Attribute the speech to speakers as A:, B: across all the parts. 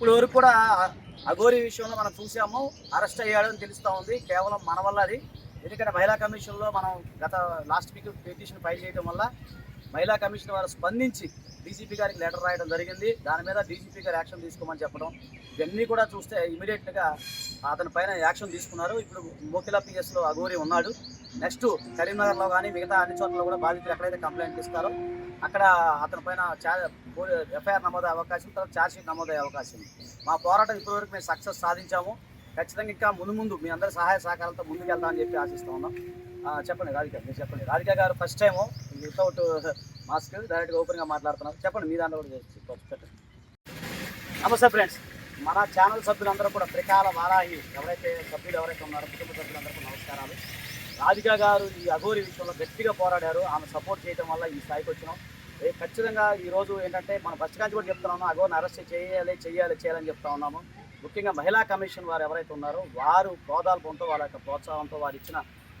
A: ఇప్పుడు వరకు కూడా అఘోరి విషయంలో మనం చూసాము. అరెస్ట్ అయ్యాడు అని తెలుస్తూ ఉంది. కేవలం మన వల్ల అది. ఎందుకంటే మహిళా కమిషన్లో మనం గత లాస్ట్ వీక్ పిటిషన్ ఫైల్ చేయడం వల్ల మహిళా కమిషన్ వారు స్పందించి డీజీపీ గారికి లెటర్ రాయడం జరిగింది. దాని మీద డీజీపీ గారు యాక్షన్ తీసుకోమని చెప్పడం. ఇవన్నీ కూడా చూస్తే ఇమీడియట్గా అతని పైన యాక్షన్ తీసుకున్నారు. ఇప్పుడు మోకిలా పిఎస్లో అఘోరి ఉన్నాడు. నెక్స్ట్ కరీంనగర్లో కానీ మిగతా అన్ని చోట్ల కూడా బాధితులు ఎక్కడైతే కంప్లైంట్ ఇస్తారో అక్కడ అతని పైన ఎఫ్ఐఆర్ నమోదయ్యే అవకాశం తర్వాత ఛార్జ్షీట్ నమోదయ్యే అవకాశం. మా పోరాటం ఇప్పటివరకు మేము సక్సెస్ సాధించాము. ఖచ్చితంగా ఇంకా ముందు ముందు మీ అందరి సహాయ సహకారాలతో ముందుకెళ్దామని చెప్పి ఆశిస్తూ ఉన్నాం. చెప్పండి రాధిక మీరు చెప్పండి. రాధిక గారు ఫస్ట్ టైం వితౌట్ మాస్క్ డైరెక్ట్గా ఓపెన్గా మాట్లాడుతున్నారు. చెప్పండి మీ దాంట్లో కూడా చేసి చెప్పండి. నమస్తే ఫ్రెండ్స్ మన ఛానల్ సభ్యులందరూ కూడా త్రికాల వారాహి ఎవరైతే సభ్యులు ఎవరైతే ఉన్నారో కుటుంబ సభ్యులందరికీ నమస్కారాలు. రాధిక గారు ఈ అఘోరి విషయంలో గట్టిగా పోరాడారు. ఆమె సపోర్ట్ చేయడం వల్ల ఈ స్థాయికి వచ్చినాం. ఏ ఖచ్చితంగా ఈరోజు ఏంటంటే మన ఫస్ట్ కాంచి కూడా చెప్తున్నాము అఘోరిని అరెస్ట్ చేయాలి చేయాలి చేయాలని చెప్తా ఉన్నాము. ముఖ్యంగా మహిళా కమిషన్ వారు ఎవరైతే ఉన్నారో వారు ప్రోదాలు వారి వాళ్ళ యొక్క ప్రోత్సాహంతో వారు ఇచ్చిన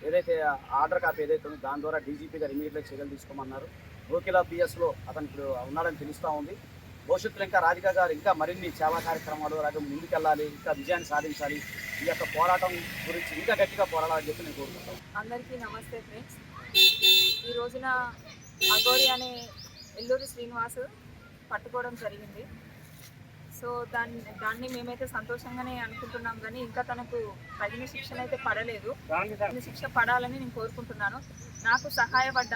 A: ఏదైతే ఆర్డర్ కాపీ ఏదైతే ఉందో దాని ద్వారా డీజీపీ గారు ఇమీడియట్గా చర్యలు తీసుకోమన్నారు. రోకిలా పిఎస్లో అతను ఇప్పుడు ఉన్నాడని తెలుస్తూ ఉంది. భవిష్యత్తులో ఇంకా రాధిక గారు ఇంకా మరిన్ని సేవా కార్యక్రమాలు అలాగే ముందుకెళ్ళాలి ఇంకా విజయాన్ని సాధించాలి ఈ యొక్క పోరాటం గురించి ఇంకా గట్టిగా పోరాడాలని చెప్పి నేను కోరుకుంటాను
B: అందరికీ నమస్తే ఫ్రెండ్స్. ఈ రోజున అగోరి అనే ఎల్లూరి శ్రీనివాస్ పట్టుకోవడం జరిగింది. సో దాన్ని దాన్ని మేమైతే సంతోషంగానే అనుకుంటున్నాం కానీ ఇంకా తనకు తగిన శిక్షణ అయితే పడలేదు. శిక్ష పడాలని నేను కోరుకుంటున్నాను. నాకు సహాయపడ్డ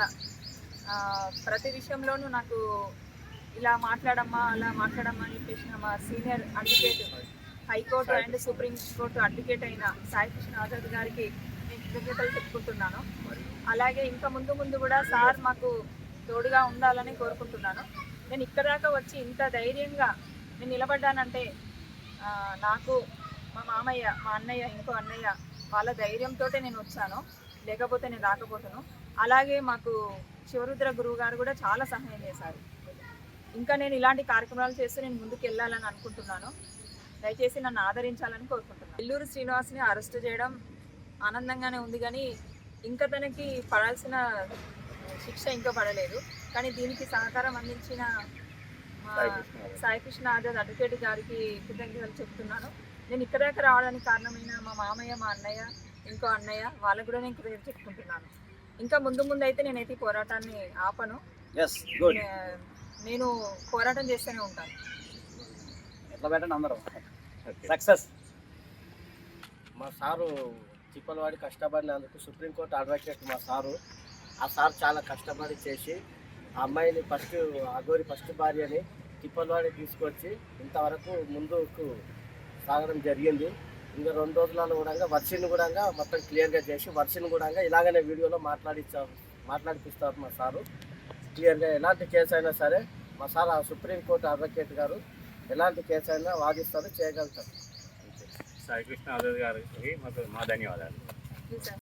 B: ప్రతి విషయంలోనూ నాకు ఇలా మాట్లాడమ్మా అలా మాట్లాడమ్మా అని చెప్పేసి మా senior advocate high court and supreme court advocate అయిన సాయి కృష్ణ ఆజాద్ గారికి నేను కృతజ్ఞతలు చెప్పుకుంటున్నాను. అలాగే ఇంకా ముందు ముందు కూడా సార్ మాకు తోడుగా ఉండాలని కోరుకుంటున్నాను. నేను ఇక్కడ దాకా వచ్చి ఇంత ధైర్యంగా నేను నిలబడ్డానంటే నాకు మా మామయ్య మా అన్నయ్య ఇంకో అన్నయ్య వాళ్ళ ధైర్యంతో నేను వచ్చాను. లేకపోతే నేను రాకపోతాను. అలాగే మాకు శివరుద్ర గురువు గారు కూడా చాలా సహాయం చేశారు. ఇంకా నేను ఇలాంటి కార్యక్రమాలు చేస్తూ నేను ముందుకు వెళ్ళాలని అనుకుంటున్నాను. దయచేసి నన్ను ఆదరించాలని కోరుకుంటున్నాను. ఎల్లూరు శ్రీనివాస్ని అరెస్ట్ చేయడం ఆనందంగానే ఉంది కానీ ఇంకా తనకి పడాల్సిన శిక్ష ఇంకా పడలేదు. కానీ దీనికి సహకారం అందించిన మా సాయికృష్ణ ఆజాద్ అడ్వకేట్ గారికి కృతజ్ఞతలు చెప్తున్నాను. నేను ఇక్కడ దాకా రావడానికి కారణమైన మా మామయ్య మా అన్నయ్య ఇంకో అన్నయ్య వాళ్ళకు కూడా నేను కృతజ్ఞతలు చెప్పుకుంటున్నాను. ఇంకా ముందు ముందు అయితే నేనైతే పోరాటాన్ని ఆపను. నేను పోరాటం చేస్తూనే ఉంటాను.
A: ఎట్లా పెట్టండి అందరం? సక్సెస్.
C: మా సారు తిప్పలవాడి కష్టపడినందుకు సుప్రీంకోర్టు అడ్వకేట్ మా సారు. ఆ సార్ చాలా కష్టపడి చేసి ఆ అమ్మాయిని ఫస్ట్ అగోరి ఫస్ట్ భార్యని తిప్పలవాడి తీసుకొచ్చి ఇంతవరకు ముందుకు సాగడం జరిగింది. ఇంకా రెండు రోజులలో కూడా వర్షిని కూడా మొత్తం క్లియర్గా చేసి వర్షిని కూడా ఇలాగనే వీడియోలో మాట్లాడిస్తారు మాట్లాడిపిస్తారు మా సారు. క్లియర్గా ఎలాంటి కేసు అయినా సరే మా సార్ ఆ సుప్రీంకోర్టు అడ్వకేట్ గారు ఎలాంటి కేసు అయినా వాదిస్తారు చేయగలుగుతారు.
D: సాయికృష్ణ ఆజాద్ గారికి మాకు మా ధన్యవాదాలు.